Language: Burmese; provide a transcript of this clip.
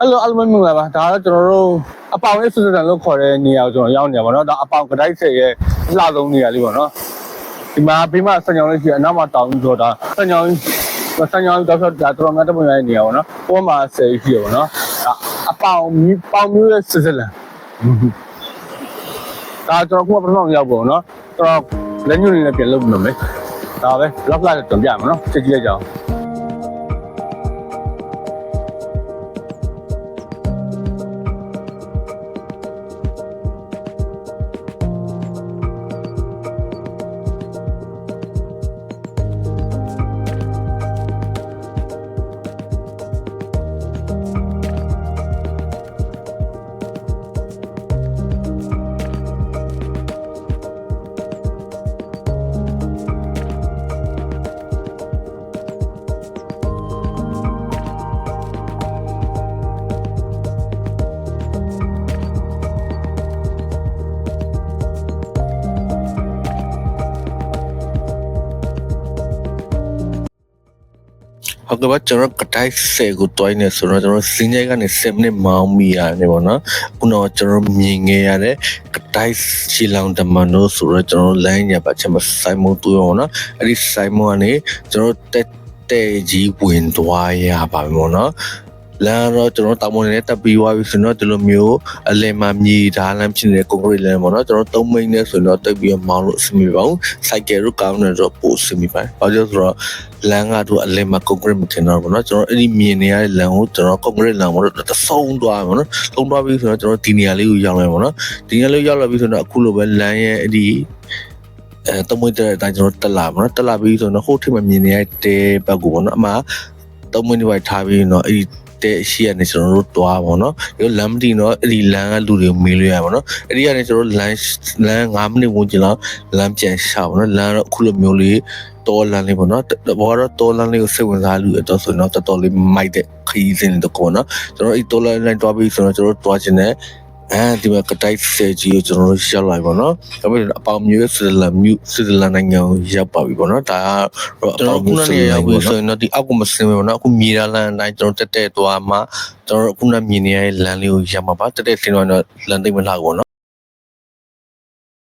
အဲ့လိုအဲ့လိုမျိုးလာပါဒါကတော့ကျွန်တော်တို့အပေါင်ရဲ့ဆွဆွတန်လို့ခေါ်တဲ့နေရာကိုကျွန်တော်ရောက်နေပါတော့ဒါအပေါင်ကတိုက်ဆက်ရဲ့အလှဆုံးနေရာလေးပေါ့နော်ဒီမှာဘေးမှာစံညောင်းလေးရှိအနောက်မှာတောင်ပြီးတော့ဒါစံညောင်းစံညောင်းတော့ဒါတော်တော်များတဲ့ပုံရတဲ့နေရာပေါ့နော်ပေါ်မှာဆယ်ရှိရပေါ့နော်ဒါအပေါင်မျိုးပေါင်မျိုးရဲ့ဆွဆွလန်ဒါကျွန်တော်ခုမှပထမရောက်ပေါ့နော်တော့လက်ညှိုးလေးလည်းပြန်လုပ်နေမယ်ဒါပဲလောက်လာတော့ပြရမှာနော်ချက်ကြည့်လိုက်ကြအောင် ဟုတ်ကဲ့ပါကျွန်တော်ကတိုင်းဆယ်ကိုတွိုင်းနေဆိုတော့ကျွန်တော်စင်းရိုက်ကနေ7မိနစ်မောင်းမိရတယ်ပေါ့နော်ခုတော့ကျွန်တော်မြင်ခဲ့ရတဲ့ကတိုင်းချီလောင်တမန်တို့ဆိုတော့ကျွန်တော်လမ်းညပါချက်မဆိုင်မုံတူရောနော်အဲ့ဒီဆိုင်မုံကနေကျွန်တော်တက်တဲ့ကြီးဝင်သွားရပါမယ်ပေါ့နော် လမ်းတော့ကျွန်တော်တာမွန်နဲ့တက်ပြီးွားပြီဆိုတော့ဒီလိုမျိုးအလင်မှာမြေဓာလမ်းဖြစ်နေတဲ့ကွန်ကရစ်လမ်းပေါ့နော်ကျွန်တော်၃မိန်းနဲ့ဆိုတော့တိတ်ပြီးမောင်းလို့အဆင်ပြေပါဘူးစိုက်ကယ်တို့ကောင်းနေတော့ပိုအဆင်ပြေပါတယ်။ဘာလို့ဆိုတော့လမ်းကတော့အလင်မှာကွန်ကရစ်မထင်တော့ဘူးနော်ကျွန်တော်အဲ့ဒီမြင်နေရတဲ့လမ်းကိုကျွန်တော်ကွန်ကရစ်လမ်းပေါ့နော်တဆုံးသွားပေါ့နော်။ဆုံးသွားပြီဆိုတော့ကျွန်တော်ဒီနေရာလေးကိုရောက်လာပေါ့နော်။ဒီနေရာလေးရောက်လာပြီဆိုတော့အခုလိုပဲလမ်းရဲ့အဲ့ဒီအဲတမွေတဲ့အတိုင်းကျွန်တော်တက်လာပါတော့တက်လာပြီးဆိုတော့ဟိုထိပ်မှာမြင်နေရတဲ့ဘက်ကိုပေါ့နော်အမှတမွေဒီဝိုင်ထားပြီးတော့အဲ့ဒီ တဲ့ရှိရနေကျွန်တော်တို့တွားပါတော့။ဒီလမ်းမတီတော့အဲ့ဒီလမ်းကလူတွေမေးလို့ရပါတော့။အဲ့ဒီကနေကျွန်တော်လမ်းလမ်း9မိနစ်ဝန်းကျင်လောက်လမ်းပြန်ရှာပါတော့။လမ်းတော့အခုလိုမျိုးလေးတော်လန်းလေးပေါ့နော်ဘောကတော့တော်လန်းလေးကိုစိတ်ဝင်စားလူတော့ဆိုရင်တော့တော်တော်လေးမိုက်တဲ့ခရီးစဉ်တွေတော့နော်ကျွန်တော်အဲ့တော်လန်းလိုက်တွားပြီးဆိုတော့ကျွန်တော်တွားခြင်းနဲ့ အဲဒီမှာကတိုက်ဆယ်ကြီးကိုကျွန်တော်တို့ရောက်လာပြီပေါ့နော်ဒါပေမဲ့အပေါင်မျိုးဆွစ်ဇာလန်မြို့ဆွစ်ဇာလန်နိုင်ငံကိုရောက်ပါပြီပေါ့နော်ဒါကတော့အပေါင်မျိုးဆွစ်ဇာလန်ရောက်ပြီဆိုရင်တော့ဒီအောက်ကမစင်ဘူးနော်အခုမြေလာလန်အတိုင်းကျွန်တော်တက်တက်သွားမှကျွန်တော်တို့အခုနမြင်နေရတဲ့လမ်းလေးကိုရောက်မှာပါတက်တက်ဆင်းတော့လမ်းသိမ့်မလှဘူးပေါ့နော်